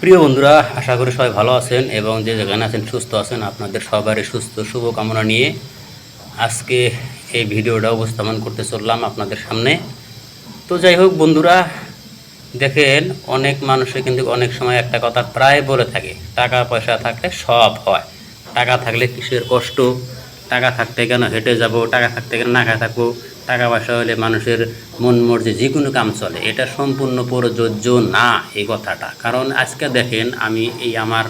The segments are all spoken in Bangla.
প্রিয় বন্ধুরা, আশা করি সবাই ভালো আছেন এবং যে যেখানে আছেন সুস্থ আছেন, আপনাদের সবারই সুস্থ শুভকামনা নিয়ে আজকে এই ভিডিওটা উপস্থাপন করতে চললাম আপনাদের সামনে। তো যাই হোক বন্ধুরা, দেখেন অনেক মানুষে কিন্তু অনেক সময় একটা কথা প্রায় বলে থাকে, টাকা পয়সা থাকলে সব হয়। টাকা থাকলে কিসের কষ্ট? টাকা থাকতে কেন হেঁটে যাব? টাকা থাকতে কেন না খায় থাকব? টাকা পয়সা হলে মানুষের মন মর্জি, যে কোনো কাম চলে। এটা সম্পূর্ণ প্রযোজ্য না, এই কথাটা। কারণ আজকে দেখেন, আমি এই আমার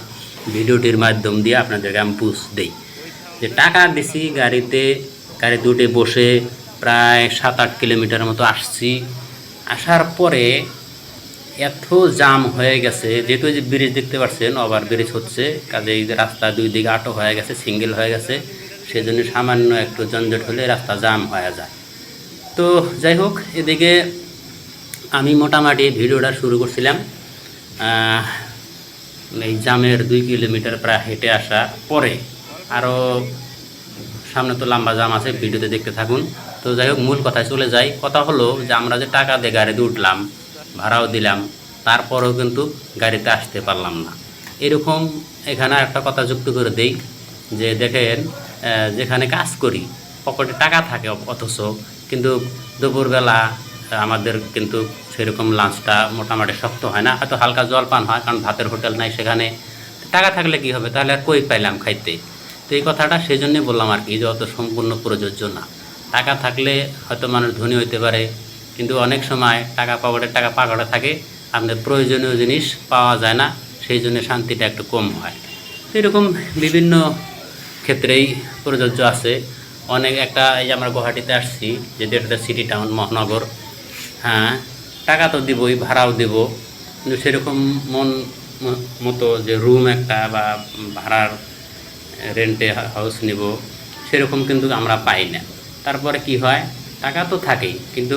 ভিডিওটির মাধ্যম দিয়ে আপনাদেরকে আমি বুঝ দিই যে টাকা দিছি গাড়িতে গাড়ি উঠে বসে প্রায় সাত আট কিলোমিটার মতো আসছি। আসার পরে এত জাম হয়ে গেছে, যেহেতু যে ব্রিজ দেখতে পাচ্ছেন ওভার ব্রিজ হচ্ছে, কাজে এই রাস্তা দুই দিকে আটো হয়ে গেছে সিঙ্গেল হয়ে গেছে, সেজন্য সামান্য একটু যানজট হলে রাস্তা জাম হয়ে যায়। তো যাই হোক, এদিকে আমি মোটামুটি ভিডিওটা শুরু করছিলাম। এই জামের দুই কিলোমিটার প্রায় হেঁটে আসা পরে আরও সামনে তো লম্বা জাম আছে, ভিডিওতে দেখতে থাকুন। তো যাই হোক, মূল কথায় চলে যাই। কথা হলো যে আমরা যে টাকা দিয়ে গাড়িতে উঠলাম, ভাড়াও দিলাম, তারপরেও কিন্তু গাড়িতে আসতে পারলাম না। এরকম এখানে একটা কথা যুক্ত করে দেই যে দেখেন যেখানে কাজ করি, পকেটে টাকা থাকে অথচ কিন্তু দুপুরবেলা আমাদের কিন্তু সেরকম লাঞ্চটা মোটামুটি শক্ত হয় না। হয়তো হালকা জল পান হয়, কারণ ভাতের হোটেল নাই সেখানে। টাকা থাকলে কি হবে? তাহলে আর কই পাইলাম খাইতে? তো এই কথাটা সেই জন্যই বললাম আর কি, যে অত সম্পূর্ণ প্রযোজ্য না। টাকা থাকলে হয়তো মানুষ ধনী হইতে পারে, কিন্তু অনেক সময় টাকা পাওয়ার টাকা পাকাটা থাকে আপনার প্রয়োজনীয় জিনিস পাওয়া যায় না, সেই জন্য শান্তিটা একটু কম হয়। এরকম বিভিন্ন ক্ষেত্রেই প্রযোজ্য আছে। অনেক একটা এই যে আমরা গুয়াহাটিতে আসছি, যে যেটা সিটি টাউন মহানগর হ্যাঁ টাকা তো দিবই, ভাড়াও দেব। কিন্তু সেরকম মন মতো যে রুম একটা বা ভাড়ার রেন্টে হাউস নিব, সেরকম কিন্তু আমরা পাই না। তারপরে কি হয়, টাকা তো থাকেই, কিন্তু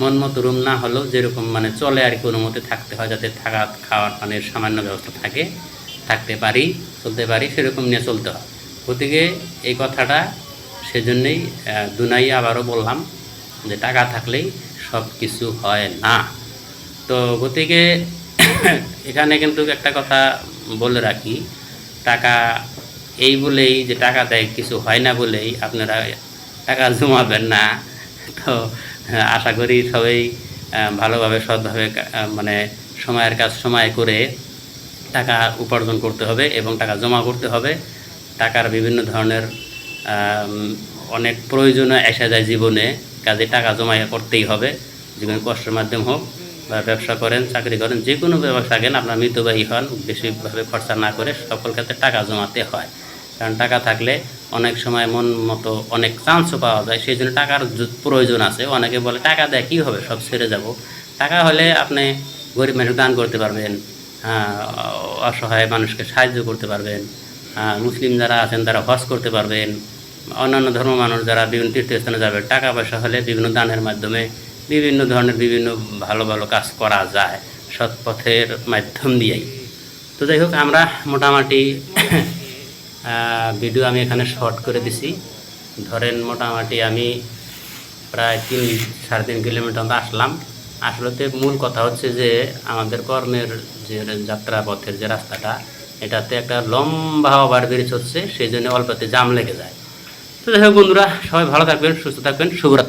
মন মতো রুম না হলেও যেরকম মানে চলে আর কোনো মতে থাকতে হয়, যাতে থাকা, খাওয়ার পানির সামান্য ব্যবস্থা থাকে, থাকতে পারি, চলতে পারি, সেরকম নিয়ে চলতে হয়। গতিকে এই কথাটা সেজন্যই দুনাই আবারও বললাম যে টাকা থাকলেই সব কিছু হয় না। তো গতিকে এখানে কিন্তু একটা কথা বলে রাখি, টাকা এই বলেই যে টাকা দেয় কিছু হয় না বলেই আপনারা টাকা জমাবেন না। তো আশা করি সবাই ভালোভাবে, সৎভাবে মানে সময়ের কাজ সময় করে টাকা উপার্জন করতে হবে এবং টাকা জমা করতে হবে। টাকার বিভিন্ন ধরনের অনেক প্রয়োজনে এসে যায় জীবনে কাজে টাকা জমা করতেই হবে জীবনে কষ্টের মাধ্যম হোক বা ব্যবসা করেন চাকরি করেন যে কোনো ব্যবসা কেন আপনার মিতব্যয়ী হন বেশিভাবে খরচা না করে সকল ক্ষেত্রে টাকা জমাতে হয়। কারণ টাকা থাকলে অনেক সময় মন মতো অনেক চান্সও পাওয়া যায় সেই জন্য টাকার প্রয়োজন আছে। অনেকে বলে টাকা দেয় কী হবে? সব ছেড়ে যাব। টাকা হলে আপনি গরিব মানুষ দান করতে পারবেন হ্যাঁ, অসহায় মানুষকে সাহায্য করতে পারবেন মুসলিম যারা আছেন তারা হজ করতে পারবেন অন্যান্য ধর্ম মানুষ যারা বিভিন্ন তীর্থস্থানে যাবে, টাকা পয়সা হলে বিভিন্ন দানের মাধ্যমে বিভিন্ন ধরনের বিভিন্ন ভালো ভালো কাজ করা যায়, সৎ পথের মাধ্যম দিয়েই। তো যাই হোক, আমরা মোটামুটি ভিডিও আমি এখানে শর্ট করে দিছি। ধরেন মোটামুটি আমি প্রায় তিন, সাড়ে তিন কিলোমিটার মতো আসলাম। আসলে মূল কথা হচ্ছে যে, আমাদের কর্মের যে যাত্রা পথের যে রাস্তাটা, এটাতে একটা লম্বা ওভার ব্রিজ হচ্ছে, সেই জন্য অল্পতে জাম লেগে যায়। তো দেখো বন্ধুরা সবাই ভালো থাকবেন সুস্থ থাকবেন শুভরাত্রি।